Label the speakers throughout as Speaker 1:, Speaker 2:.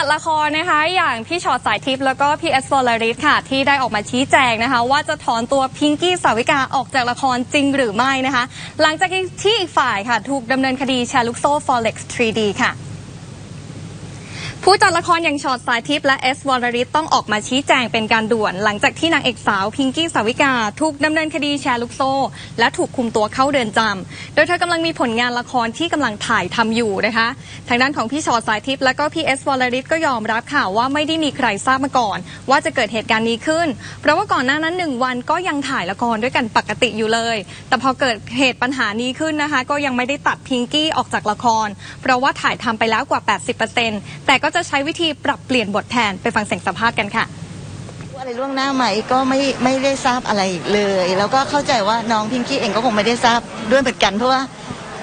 Speaker 1: จัดละครนะคะ อย่างพี่ชอตสายทิพย์แล้วก็พี่เอสฟลลาริสค่ะ ที่ได้ออกมาชี้แจงนะคะ ว่าจะถอนตัวพิงกี้สาวิกาออกจากละครจริงหรือไม่นะคะ หลังจากที่อีกฝ่ายค่ะ ถูกดำเนินคดีแชร์ลูกโซ่ Forex 3D ค่ะ ผู้จัดละครอย่างชอตสายทิพย์และเอสวรริศต้องออกมาชี้แจงเป็นการด่วน หลังจากที่นางเอกสาวพิงกี้สาวิกา ถูกดำเนินคดีแชร์ลูกโซ่ และถูกคุมตัวเข้าเรือนจำโดยเธอกำลังมีผลงานละครที่กำลังถ่ายทำอยู่นะคะ ทางด้านของพี่ชอตสายทิพย์และก็พี่เอสวรริศก็ยอมรับค่ะว่าไม่ได้มีใครทราบมาก่อน ว่าจะเกิดเหตุการณ์นี้ขึ้น เพราะว่าก่อนหน้านั้นหนึ่งวันก็ยังถ่ายละครด้วยกันปกติอยู่เลย แต่พอเกิดเหตุปัญหานี้ขึ้นนะคะ ก็ยังไม่ได้ตัดพิงกี้ออกจากละคร เพราะว่าถ่ายทำไปแล้วกว่า 80%แต่ก็จะใช้วิธีปรับเปลี่ยนบทแทนไปฟังเสียงสัมภาษณ์กันค่ะ
Speaker 2: อะไรล่วงหน้าไหมก็ไม่ไม่ได้ทราบอะไรเลย แล้วก็เข้าใจว่าน้องพิงกี้เองก็คงไม่ได้ทราบด้วยเหมือนกันเพราะว่า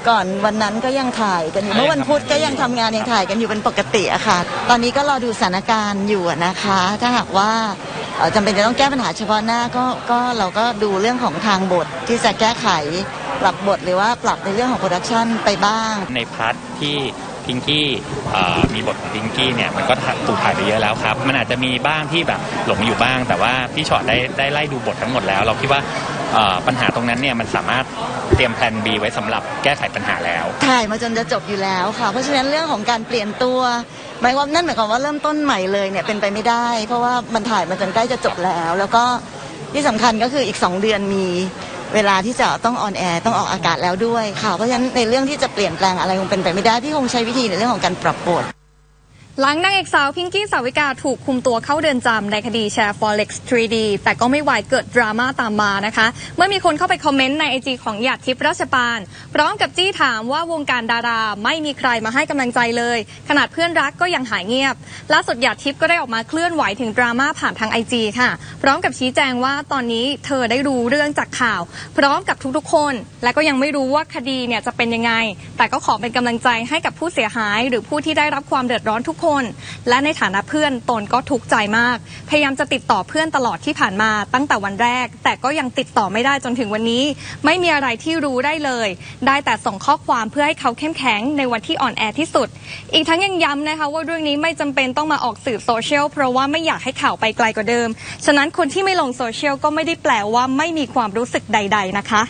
Speaker 2: ก่อนวันนั้นก็ยังถ่ายกันอยู่เมื่อวันพุธก็ยังทำงานยังถ่ายกันอยู่เป็นปกติอะค่ะ ตอนนี้ก็รอดูสถานการณ์อยู่อะนะคะ ถ้าหากว่าเอ่อจำเป็นจะต้องแก้ปัญหาเฉพาะหน้าก็ก็เราก็ดูเรื่องของทางบทที่จะแก้ไขปรับบทหรือว่าปรับในเรื่องของโปรดักชันไปบ้าง
Speaker 3: ในพาร์ทที่ พิงกี้มีบทของพิงกี้เนี่ยมันก็ถูกถ่ายไปเยอะแล้วครับ มันอาจจะมีบ้างที่แบบหลงอยู่บ้าง แต่ว่าพี่ชอตได้ได้ไล่ดูบททั้งหมดแล้ว เราคิดว่าปัญหาตรงนั้นเนี่ยมันสามารถเตรียมแผน B ไว้สำหรับแก้ไขปัญหาแล้ว
Speaker 2: ถ่ายมาจนจะจบอยู่แล้วค่ะ เพราะฉะนั้นเรื่องของการเปลี่ยนตัวหมายความนั่นหมายความว่าเริ่มต้นใหม่เลยเนี่ยเป็นไปไม่ได้ เพราะว่ามันถ่ายมาจนใกล้จะจบแล้ว แล้วก็ที่สำคัญก็คืออีก 2 เดือนมี เวลาที่จะต้องออนแอร์ต้องออกอากาศแล้วด้วยค่ะเพราะฉะนั้นในเรื่องที่จะเปลี่ยนแปลงอะไรคงเป็นไปไม่ได้พี่คงใช้วิธีในเรื่องของการปรับบท
Speaker 1: หลังนางเอกสาวพิงกี้สาวิกาถูกคุมตัวเข้าเรือนจำในคดีแชร์ Forex 3D แต่ก็ไม่ไหวเกิดดราม่าตามมานะคะ เมื่อมีคนเข้าไปคอมเมนต์ในไอจีของหยาดทิพย์ราชปาน พร้อมกับจี้ถามว่าวงการดาราไม่มีใครมาให้กำลังใจเลย ขนาดเพื่อนรักก็ยังหายเงียบ ล่าสุดหยาดทิพย์ก็ได้ออกมาเคลื่อนไหวถึงดราม่าผ่านทางไอจีค่ะ พร้อมกับชี้แจงว่าตอนนี้เธอได้รู้เรื่องจากข่าว พร้อมกับทุกๆคน และก็ยังไม่รู้ว่าคดีเนี่ยจะเป็นยังไง แต่ก็ขอเป็นกำลังใจให้กับผู้เสียหาย หรือผู้ที่ได้รับความเดือดร้อนทุกคนและในฐานะเพื่อนตนก็ทุกข์ใจมาก พยายามจะติดต่อเพื่อนตลอดที่ผ่านมาตั้งแต่วันแรก แต่ก็ยังติดต่อไม่ได้จนถึงวันนี้ ไม่มีอะไรที่รู้ได้เลย ได้แต่ส่งข้อความเพื่อให้เขาเข้มแข็งในวันที่อ่อนแอที่สุด อีกทั้งยังย้ำนะคะว่าเรื่องนี้ไม่จำเป็นต้องมาออกสื่อโซเชียลเพราะว่าไม่อยากให้ข่าวไปไกลกว่าเดิม ฉะนั้นคนที่ไม่ลงโซเชียลก็ไม่ได้แปลว่าไม่มีความรู้สึกใด ๆนะคะ